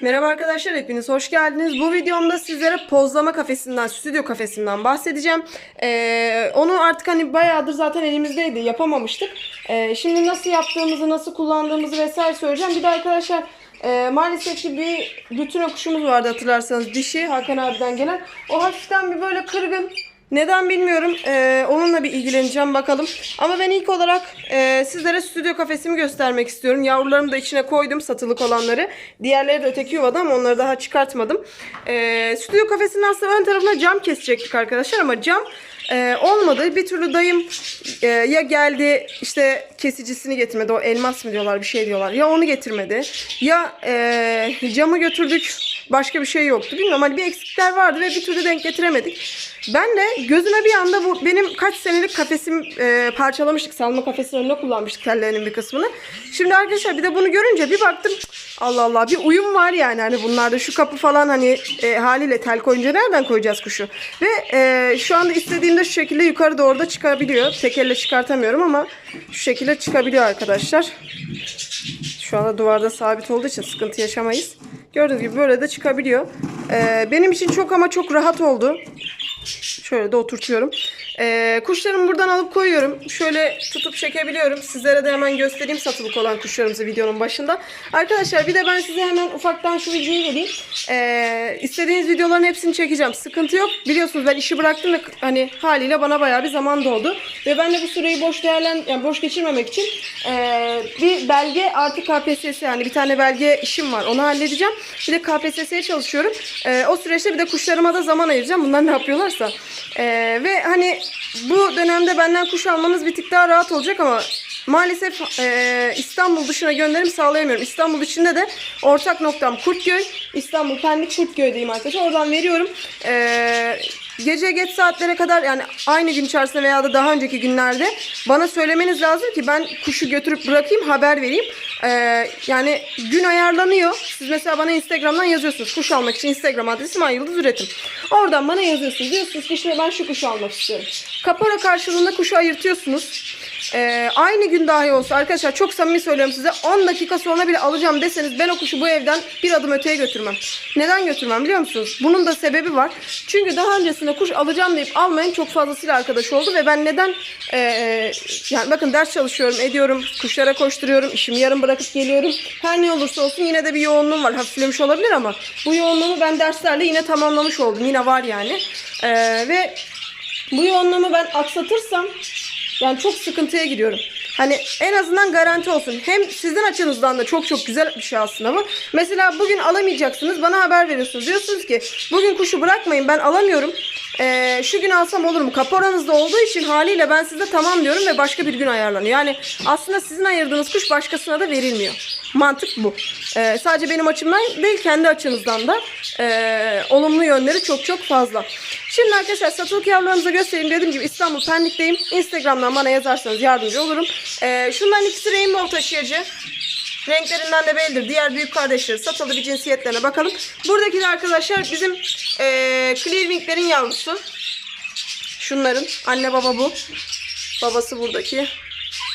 Merhaba arkadaşlar hepiniz hoş geldiniz. Bu videomda sizlere pozlama kafesinden, stüdyo kafesinden bahsedeceğim. Ee, onu artık hani bayağıdır zaten elimizdeydi yapamamıştık. Ee, şimdi nasıl yaptığımızı, nasıl kullandığımızı vesaire söyleyeceğim. Bir de arkadaşlar e, maalesef ki bir bütün kuşumuz vardı hatırlarsanız dişi Hakan abiden gelen. O hafiften bir böyle kırgın. Neden bilmiyorum. Ee, onunla bir ilgileneceğim bakalım. Ama ben ilk olarak e, sizlere stüdyo kafesimi göstermek istiyorum. Yavrularımı da içine koydum satılık olanları. Diğerleri de öteki yuvada ama onları daha çıkartmadım. Ee, stüdyo kafesinin aslında ön tarafına cam kesecektik arkadaşlar ama cam e, olmadı. Bir türlü dayım e, ya geldi işte kesicisini getirmedi. O elmas mı diyorlar bir şey diyorlar. Ya onu getirmedi. Ya e, camı götürdük. Başka bir şey yoktu. Bilmiyorum hani bir eksikler vardı ve bir türlü denk getiremedik. Ben de gözüme bir anda bu benim kaç senelik kafesim e, parçalamıştık. Salma kafesinin önüne kullanmıştık tellerinin bir kısmını. Şimdi arkadaşlar bir de bunu görünce bir baktım. Allah Allah bir uyum var yani hani bunlarda şu kapı falan hani e, haliyle tel koyunca nereden koyacağız kuşu? Ve e, şu anda istediğimde şu şekilde yukarı doğru da çıkabiliyor. Tek elle çıkartamıyorum ama şu şekilde çıkabiliyor arkadaşlar. Şu anda duvarda sabit olduğu için sıkıntı yaşamayız. Gördüğünüz gibi böyle de çıkabiliyor. E, benim için çok ama çok rahat oldu. Şöyle de oturtuyorum. Ee, kuşlarımı buradan alıp koyuyorum. Şöyle tutup çekebiliyorum. Sizlere de hemen göstereyim satılık olan kuşlarımızı videonun başında. Arkadaşlar bir de ben size hemen ufaktan şu videoyu vereyim. Ee, istediğiniz videoların hepsini çekeceğim. Sıkıntı yok. Biliyorsunuz ben işi bıraktım ve hani haliyle bana bayağı bir zaman doldu. Ve ben de bu süreyi boş değerlen yani boş geçirmemek için ee, bir belge artı KPSS yani bir tane belge işim var. Onu halledeceğim. Bir de KPSS'ye çalışıyorum. Ee, o süreçte bir de kuşlarıma da zaman ayıracağım. Bunlar ne yapıyorlarsa. Ee, ve hani bu dönemde benden kuş almanız bir tık daha rahat olacak ama maalesef e, İstanbul dışına gönderim sağlayamıyorum. İstanbul içinde de ortak noktam Kurtköy. İstanbul Pendik Kurtköy'deyim arkadaşlar. Oradan veriyorum. Ee, gece geç saatlere kadar yani aynı gün içerisinde veya da daha önceki günlerde bana söylemeniz lazım ki ben kuşu götürüp bırakayım haber vereyim. Ee, yani gün ayarlanıyor. Siz mesela bana Instagram'dan yazıyorsunuz. Kuş almak için Instagram adresim Ay Yıldız Üretim. Oradan bana yazıyorsunuz. Diyorsunuz ki işte ben şu kuşu almak istiyorum. Kapora karşılığında kuşu ayırtıyorsunuz. Ee, aynı gün dahi olsa arkadaşlar çok samimi söylüyorum size 10 dakika sonra bile alacağım deseniz ben o kuşu bu evden bir adım öteye götürmem. Neden götürmem biliyor musunuz? Bunun da sebebi var. Çünkü daha öncesinde kuş alacağım deyip almayın çok fazlasıyla arkadaş oldu ve ben neden ee, yani bakın ders çalışıyorum ediyorum kuşlara koşturuyorum işimi yarım bırakıp geliyorum. Her ne olursa olsun yine de bir yoğunluğum var hafiflemiş olabilir ama bu yoğunluğumu ben derslerle yine tamamlamış oldum yine var yani. Ee, ve bu yoğunluğumu ben aksatırsam yani çok sıkıntıya giriyorum. Hani en azından garanti olsun. Hem sizin açınızdan da çok çok güzel bir şey aslında bu. Mesela bugün alamayacaksınız. Bana haber veriyorsunuz. Diyorsunuz ki bugün kuşu bırakmayın ben alamıyorum. Ee, şu gün alsam olur mu? Kaporanızda olduğu için haliyle ben size tamam diyorum ve başka bir gün ayarlanıyor. Yani aslında sizin ayırdığınız kuş başkasına da verilmiyor. Mantık bu. Ee, sadece benim açımdan değil kendi açınızdan da ee, olumlu yönleri çok çok fazla. Şimdi arkadaşlar satılık yavrularımıza göstereyim. Dediğim gibi İstanbul Pendik'teyim. Instagram'dan bana yazarsanız yardımcı olurum. Ee, şunların ikisi rainbow taşıyıcı. Renklerinden de bellidir. Diğer büyük kardeşleri satılı bir cinsiyetlerine bakalım. Buradaki de arkadaşlar bizim ee, Clearwing'lerin yavrusu. Şunların. Anne baba bu. Babası buradaki.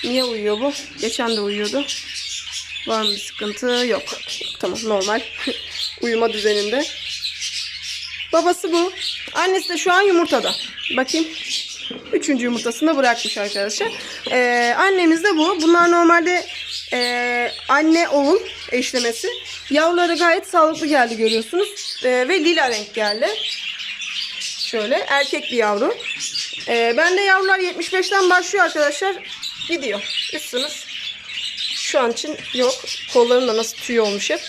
Niye uyuyor bu? Geçen de uyuyordu. Var mı sıkıntı? Yok. Tamam normal. Uyuma düzeninde. Babası bu. Annesi de şu an yumurtada. Bakayım. Üçüncü yumurtasını da bırakmış arkadaşlar. Ee, annemiz de bu. Bunlar normalde ee, anne oğul eşlemesi. Yavruları gayet sağlıklı geldi görüyorsunuz. Ee, ve lila renk geldi. Şöyle erkek bir yavru. Ee, bende yavrular 75'ten başlıyor arkadaşlar. Gidiyor. Üst sınıf. Şu an için yok. Kollarım da nasıl tüy olmuş hep.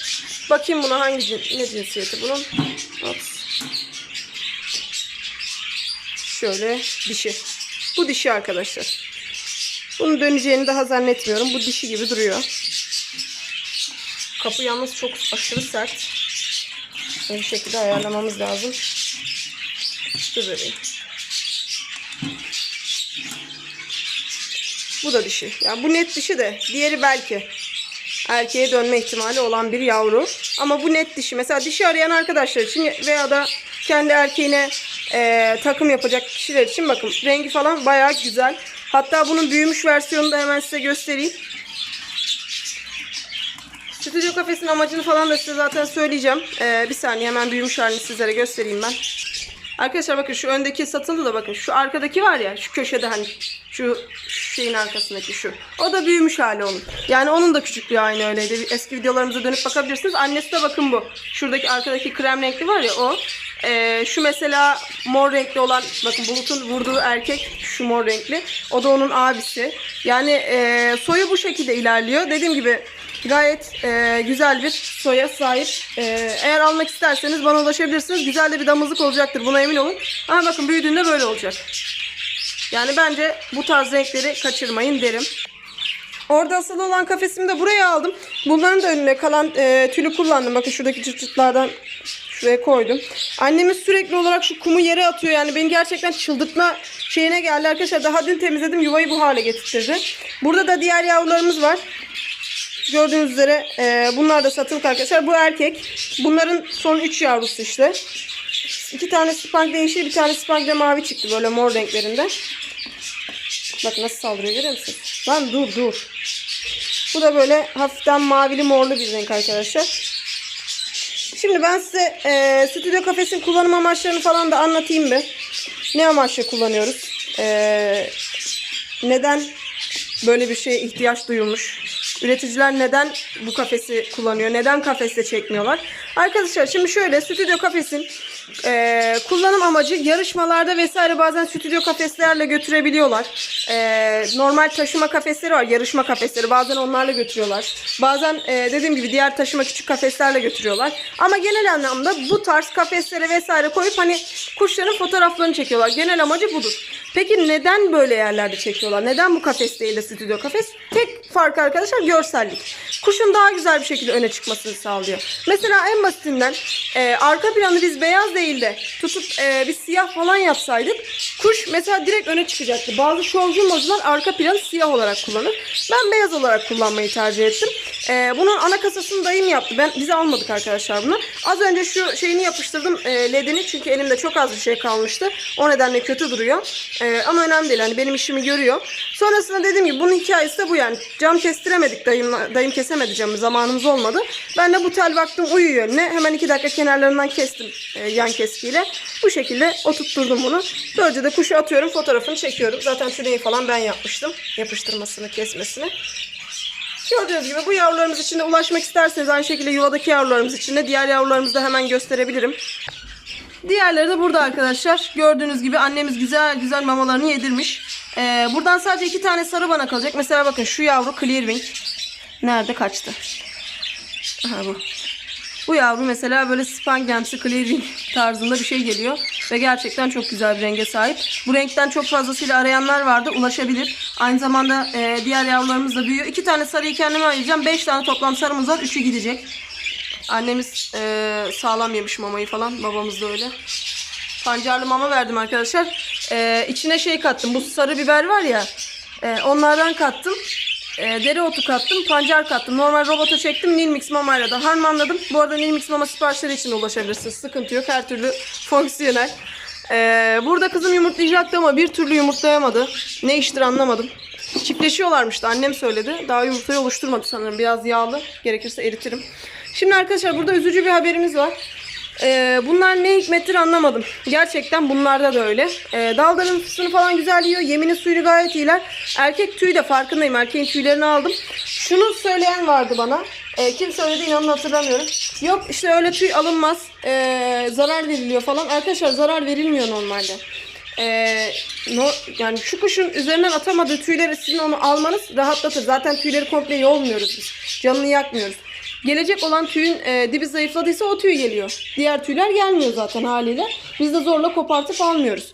Bakayım buna hangi ne cinsiyeti bunun. Ops. Şöyle dişi. Bu dişi arkadaşlar. Bunun döneceğini daha zannetmiyorum. Bu dişi gibi duruyor. Kapı yalnız çok aşırı sert. Bir şekilde ayarlamamız lazım. Dur bebeğim. Bu da dişi. Yani bu net dişi de. Diğeri belki. Erkeğe dönme ihtimali olan bir yavru. Ama bu net dişi. Mesela dişi arayan arkadaşlar için veya da kendi erkeğine e, takım yapacak kişiler için bakın rengi falan bayağı güzel. Hatta bunun büyümüş versiyonunu da hemen size göstereyim. Stüdyo kafesinin amacını falan da size zaten söyleyeceğim. Ee, bir saniye hemen büyümüş halini sizlere göstereyim ben. Arkadaşlar bakın şu öndeki satıldı da bakın şu arkadaki var ya şu köşede hani şu şeyin arkasındaki şu. O da büyümüş hali onun. Yani onun da küçüklüğü aynı öyleydi. Eski videolarımıza dönüp bakabilirsiniz. Annesi de bakın bu. Şuradaki arkadaki krem renkli var ya o. Ee, şu mesela mor renkli olan bakın Bulut'un vurduğu erkek şu mor renkli. O da onun abisi. Yani e, soyu bu şekilde ilerliyor. Dediğim gibi gayet e, güzel bir soya sahip. E, eğer almak isterseniz bana ulaşabilirsiniz. Güzel de bir damızlık olacaktır. Buna emin olun. Ama bakın büyüdüğünde böyle olacak. Yani bence bu tarz renkleri kaçırmayın derim. Orada asılı olan kafesimi de buraya aldım. Bunların da önüne kalan e, tülü kullandım. Bakın şuradaki çıt çıtlardan şuraya koydum. Annemiz sürekli olarak şu kumu yere atıyor. Yani beni gerçekten çıldırtma şeyine geldi arkadaşlar. Daha dün temizledim. Yuvayı bu hale getirtirdi. Burada da diğer yavrularımız var. Gördüğünüz üzere e, bunlar da satılık arkadaşlar. Bu erkek. Bunların son 3 yavrusu işte. İki tane spank değişir, bir tane spank de mavi çıktı böyle mor renklerinde. Bak nasıl saldırıyor görüyor musunuz? Lan dur dur. Bu da böyle hafiften mavili morlu bir renk arkadaşlar. Şimdi ben size e, stüdyo kafesin kullanım amaçlarını falan da anlatayım bir. Ne amaçla kullanıyoruz? E, neden böyle bir şeye ihtiyaç duyulmuş? Üreticiler neden bu kafesi kullanıyor? Neden kafeste çekmiyorlar? Arkadaşlar şimdi şöyle stüdyo kafesin e, kullanım amacı yarışmalarda vesaire bazen stüdyo kafeslerle götürebiliyorlar. E, normal taşıma kafesleri var. Yarışma kafesleri. Bazen onlarla götürüyorlar. Bazen e, dediğim gibi diğer taşıma küçük kafeslerle götürüyorlar. Ama genel anlamda bu tarz kafeslere vesaire koyup hani kuşların fotoğraflarını çekiyorlar. Genel amacı budur. Peki neden böyle yerlerde çekiyorlar? Neden bu kafes değil de stüdyo kafes? Tek fark arkadaşlar görsellik. Kuşun daha güzel bir şekilde öne çıkmasını sağlıyor. Mesela en basitinden e, arka planı biz beyaz değil de tutup e, bir siyah falan yapsaydık kuş mesela direkt öne çıkacaktı. Bazı şovcu mocular arka planı siyah olarak kullanır. Ben beyaz olarak kullanmayı tercih ettim. E, bunun ana kasasını dayım yaptı. Ben Bize almadık arkadaşlar bunu. Az önce şu şeyini yapıştırdım e, ledini çünkü elimde çok az bir şey kalmıştı. O nedenle kötü duruyor. E, ama önemli değil. Hani benim işimi görüyor. Sonrasında dediğim gibi bunun hikayesi de bu yani. Cam kestiremedik dayımla. Dayım kesemedi camı. Zamanımız olmadı. Ben de bu tel baktım uyuyor önüne. Hemen iki dakika kenarlarından kestim e, yan keskiyle. Bu şekilde oturtturdum bunu. Böylece de kuşu atıyorum fotoğrafını çekiyorum. Zaten tüneyi falan ben yapmıştım. Yapıştırmasını kesmesini. Gördüğünüz gibi bu yavrularımız için de ulaşmak isterseniz aynı şekilde yuvadaki yavrularımız için de diğer yavrularımızı da hemen gösterebilirim. Diğerleri de burada arkadaşlar. Gördüğünüz gibi annemiz güzel güzel mamalarını yedirmiş. Ee, buradan sadece iki tane sarı bana kalacak. Mesela bakın şu yavru Clearwing. Nerede kaçtı? Aha bu. Bu yavru mesela böyle spangemsi Clearwing tarzında bir şey geliyor. Ve gerçekten çok güzel bir renge sahip. Bu renkten çok fazlasıyla arayanlar vardı. Ulaşabilir. Aynı zamanda e, diğer yavrularımız da büyüyor. İki tane sarıyı kendime ayıracağım. Beş tane toplam sarımız var. Üçü gidecek. Annemiz e, sağlam yemiş mamayı falan. Babamız da öyle. Pancarlı mama verdim arkadaşlar. E, içine şey kattım. Bu sarı biber var ya. e, onlardan kattım. E, dereotu kattım. Pancar kattım. Normal robota çektim. Nilmix mamayla da harmanladım. Bu arada Nilmix mama siparişleri için ulaşabilirsiniz. Sıkıntı yok. Her türlü fonksiyonel. E, burada kızım yumurtlayacaktı ama bir türlü yumurtlayamadı. Ne iştir anlamadım. Çiftleşiyorlarmış annem söyledi. Daha yumurtayı oluşturmadı sanırım. Biraz yağlı. Gerekirse eritirim. Şimdi arkadaşlar burada üzücü bir haberimiz var. Ee, bunlar ne hikmettir anlamadım. Gerçekten bunlarda da öyle. Ee, dalların fıstığını falan güzel yiyor. Yeminin suyunu gayet iyiler. Erkek tüyü de farkındayım. Erkeğin tüylerini aldım. Şunu söyleyen vardı bana. Ee, kim söyledi inanın hatırlamıyorum. Yok işte öyle tüy alınmaz. Ee, zarar veriliyor falan. Arkadaşlar zarar verilmiyor normalde. Ee, no, yani şu kuşun üzerinden atamadığı tüyleri sizin onu almanız rahatlatır. Zaten tüyleri komple yolmuyoruz biz. Canını yakmıyoruz. Gelecek olan tüyün e, dibi zayıfladıysa o tüy geliyor. Diğer tüyler gelmiyor zaten haliyle. Biz de zorla kopartıp almıyoruz.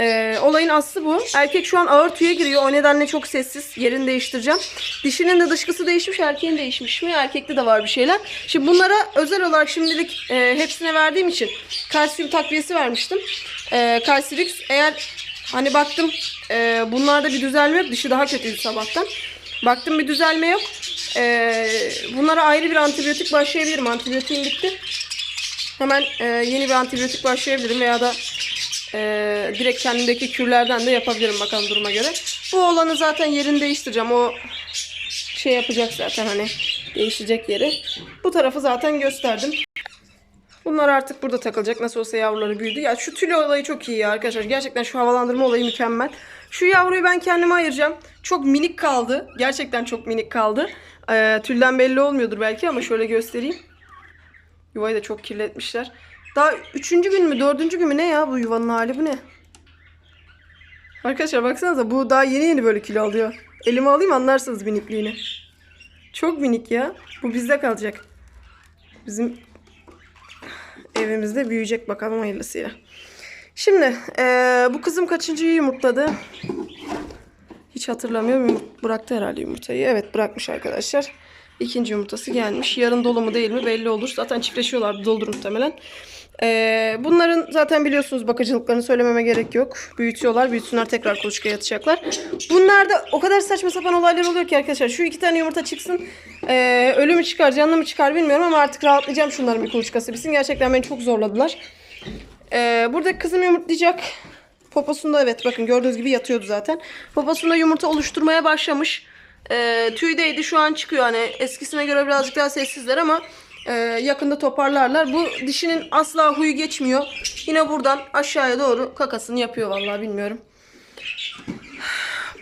E, olayın aslı bu. Erkek şu an ağır tüye giriyor. O nedenle çok sessiz. Yerini değiştireceğim. Dişinin de dışkısı değişmiş. Erkeğin değişmiş mi? Erkekte de var bir şeyler. Şimdi bunlara özel olarak şimdilik e, hepsine verdiğim için kalsiyum takviyesi vermiştim. E, Calcirix eğer hani baktım e, bunlarda bir düzelme. Dişi daha kötüydü sabahtan. Baktım bir düzelme yok. Ee, bunlara ayrı bir antibiyotik başlayabilirim. Antibiyotiğim bitti. Hemen e, yeni bir antibiyotik başlayabilirim veya da e, direkt kendimdeki kürlerden de yapabilirim bakalım duruma göre. Bu olanı zaten yerini değiştireceğim. O şey yapacak zaten hani Değişecek yeri. Bu tarafı zaten gösterdim. Bunlar artık burada takılacak. Nasıl olsa yavruları büyüdü. Ya şu tül olayı çok iyi ya arkadaşlar. Gerçekten şu havalandırma olayı mükemmel. Şu yavruyu ben kendime ayıracağım. Çok minik kaldı. Gerçekten çok minik kaldı. Ee, tülden belli olmuyordur belki ama şöyle göstereyim. Yuvayı da çok kirletmişler. Daha üçüncü gün mü dördüncü gün mü ne ya bu yuvanın hali bu ne? Arkadaşlar baksanıza bu daha yeni yeni böyle kilo alıyor. Elime alayım anlarsınız minikliğini. Çok minik ya. Bu bizde kalacak. Bizim evimizde büyüyecek bakalım hayırlısıyla. Şimdi eee, bu kızım kaçıncıyı yumurtladı? Hiç hatırlamıyorum. Bıraktı herhalde yumurtayı. Evet bırakmış arkadaşlar. İkinci yumurtası gelmiş. Yarın dolu mu değil mi belli olur. Zaten çiftleşiyorlar. Doldur muhtemelen. Ee, bunların zaten biliyorsunuz bakıcılıklarını söylememe gerek yok. Büyütüyorlar. Büyütsünler tekrar kuluçkaya yatacaklar. Bunlarda o kadar saçma sapan olaylar oluyor ki arkadaşlar. Şu iki tane yumurta çıksın. Ee, ölü mü çıkar canlı mı çıkar bilmiyorum ama artık rahatlayacağım şunların bir kuluçkası bitsin. Gerçekten beni çok zorladılar. Ee, burada kızım yumurtlayacak. Poposunda evet bakın gördüğünüz gibi yatıyordu zaten. Poposunda yumurta oluşturmaya başlamış. Ee, tüydeydi şu an çıkıyor. Hani eskisine göre birazcık daha sessizler ama e, yakında toparlarlar. Bu dişinin asla huyu geçmiyor. Yine buradan aşağıya doğru kakasını yapıyor vallahi bilmiyorum.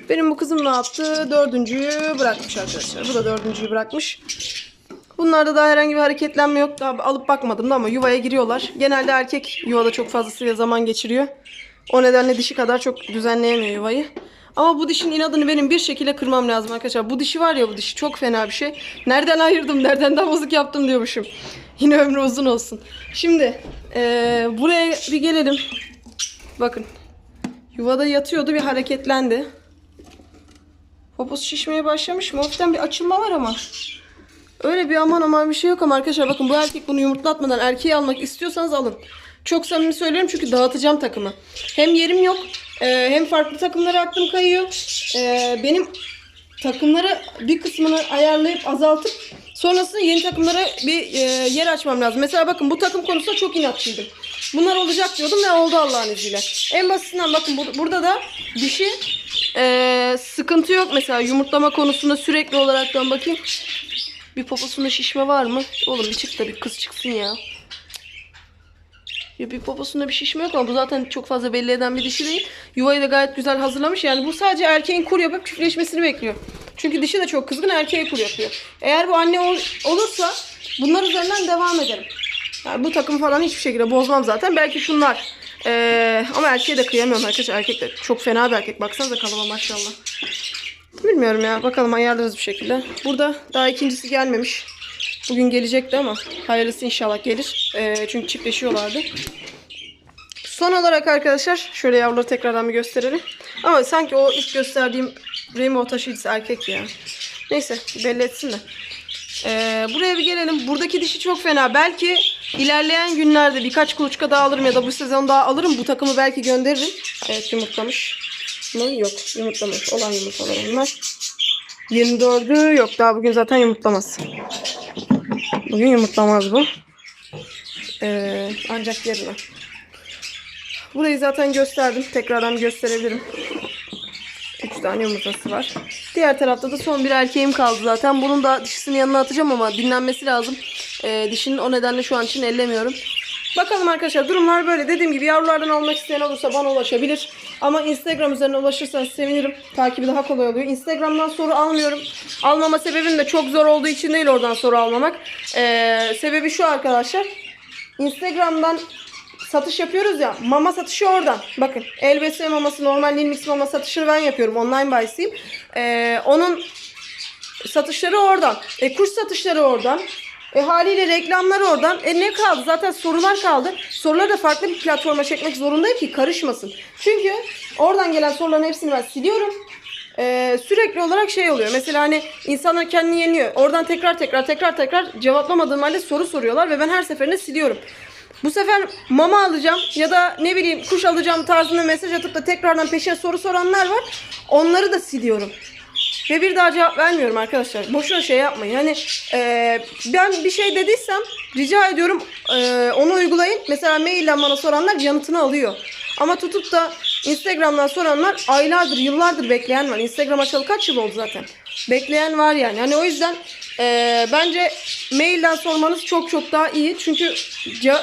Benim bu kızım ne yaptı? Dördüncüyü bırakmış arkadaşlar. Bu da dördüncüyü bırakmış. Bunlarda daha herhangi bir hareketlenme yok. Daha alıp bakmadım da ama yuvaya giriyorlar. Genelde erkek yuvada çok fazlasıyla zaman geçiriyor. O nedenle dişi kadar çok düzenleyemiyor yuvayı. Ama bu dişin inadını benim bir şekilde kırmam lazım arkadaşlar. Bu dişi var ya bu dişi çok fena bir şey. Nereden ayırdım, nereden damızlık yaptım diyormuşum. Yine ömrü uzun olsun. Şimdi eee, buraya bir gelelim. Bakın. Yuvada yatıyordu bir hareketlendi. Poposu şişmeye başlamış mı? Hafiften bir açılma var ama. Öyle bir aman aman bir şey yok ama arkadaşlar bakın bu erkek bunu yumurtlatmadan erkeği almak istiyorsanız alın. Çok samimi söylüyorum çünkü dağıtacağım takımı. Hem yerim yok e, hem farklı takımlara aklım kayıyor. E, benim takımları bir kısmını ayarlayıp azaltıp sonrasında yeni takımlara bir e, yer açmam lazım. Mesela bakın bu takım konusunda çok inatçıydım. Bunlar olacak diyordum ve oldu Allah'ın izniyle. En basitinden bakın bu- burada da dişi e, sıkıntı yok mesela yumurtlama konusunda sürekli olaraktan bakayım. Bir poposunda şişme var mı? Oğlum bir çık da bir kız çıksın ya. Ya bir poposunda bir şişme yok ama bu zaten çok fazla belli eden bir dişi değil. Yuvayı da gayet güzel hazırlamış. Yani bu sadece erkeğin kur yapıp çiftleşmesini bekliyor. Çünkü dişi de çok kızgın erkeğe kur yapıyor. Eğer bu anne ol- olursa bunlar üzerinden devam ederim. Yani bu takım falan hiçbir şekilde bozmam zaten. Belki şunlar. Ee, ama erkeğe de kıyamıyorum arkadaşlar. Erkek de çok fena bir erkek. Baksanıza kalıba maşallah. Bilmiyorum ya. Bakalım ayarlarız bir şekilde. Burada daha ikincisi gelmemiş. Bugün gelecekti ama hayırlısı inşallah gelir. Ee, çünkü çiftleşiyorlardı. Son olarak arkadaşlar şöyle yavruları tekrardan bir gösterelim. Ama sanki o ilk gösterdiğim rainbow taşıyıcısı erkek ya. Neyse belli etsin de. Ee, buraya bir gelelim. Buradaki dişi çok fena. Belki ilerleyen günlerde birkaç kuluçka daha alırım ya da bu sezon daha alırım. Bu takımı belki gönderirim. Evet yumurtlamış mı? Yok yumurtlamış. Olan yumurtalar onlar. 24'ü yok daha bugün zaten yumurtlamaz. Bugün yumurtlamaz bu. Ee, ancak yarına. Burayı zaten gösterdim. Tekrardan gösterebilirim. 3 tane yumurtası var. Diğer tarafta da son bir erkeğim kaldı zaten. Bunun da dişisini yanına atacağım ama dinlenmesi lazım. Ee, dişinin o nedenle şu an için ellemiyorum. Bakalım arkadaşlar durumlar böyle. Dediğim gibi yavrulardan almak isteyen olursa bana ulaşabilir. Ama Instagram üzerinden ulaşırsanız sevinirim. Takibi daha kolay oluyor. Instagram'dan soru almıyorum. Almama sebebim de çok zor olduğu için değil oradan soru almamak. Ee, sebebi şu arkadaşlar. Instagram'dan satış yapıyoruz ya. Mama satışı oradan. Bakın elbise maması, normal Nilmix mama satışını ben yapıyorum. Online bayisiyim. Ee, onun satışları oradan. E, kuş satışları oradan. E, haliyle reklamları oradan. E ne kaldı? Zaten sorular kaldı. Soruları da farklı bir platforma çekmek zorundayım ki karışmasın. Çünkü oradan gelen soruların hepsini ben siliyorum. E, sürekli olarak şey oluyor. Mesela hani insanlar kendini yeniyor. Oradan tekrar tekrar tekrar tekrar cevaplamadığım halde soru soruyorlar ve ben her seferinde siliyorum. Bu sefer mama alacağım ya da ne bileyim kuş alacağım tarzında mesaj atıp da tekrardan peşine soru soranlar var. Onları da siliyorum. Ve bir daha cevap vermiyorum arkadaşlar. Boşuna şey yapmayın. Hani e, ben bir şey dediysem rica ediyorum e, onu uygulayın. Mesela mailden bana soranlar yanıtını alıyor. Ama tutup da Instagram'dan soranlar aylardır, yıllardır bekleyen var. Instagram açalı kaç yıl oldu zaten. Bekleyen var yani. Hani o yüzden e, bence mailden sormanız çok çok daha iyi. Çünkü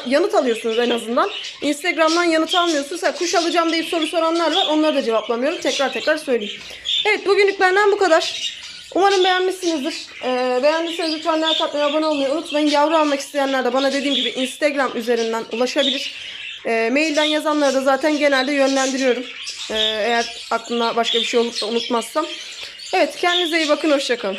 yanıt alıyorsunuz en azından. Instagram'dan yanıt almıyorsunuz. Ha, kuş alacağım deyip soru soranlar var. Onları da cevaplamıyorum. Tekrar tekrar söyleyeyim. Evet bugünlük benden bu kadar. Umarım beğenmişsinizdir. Ee, beğendiyseniz lütfen like atmayı, abone olmayı unutmayın. Yavru almak isteyenler de bana dediğim gibi Instagram üzerinden ulaşabilir. Ee, mailden yazanları da zaten genelde yönlendiriyorum. Ee, eğer aklına başka bir şey olup da unutmazsam. Evet kendinize iyi bakın. Hoşçakalın.